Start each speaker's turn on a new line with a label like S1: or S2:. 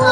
S1: Namo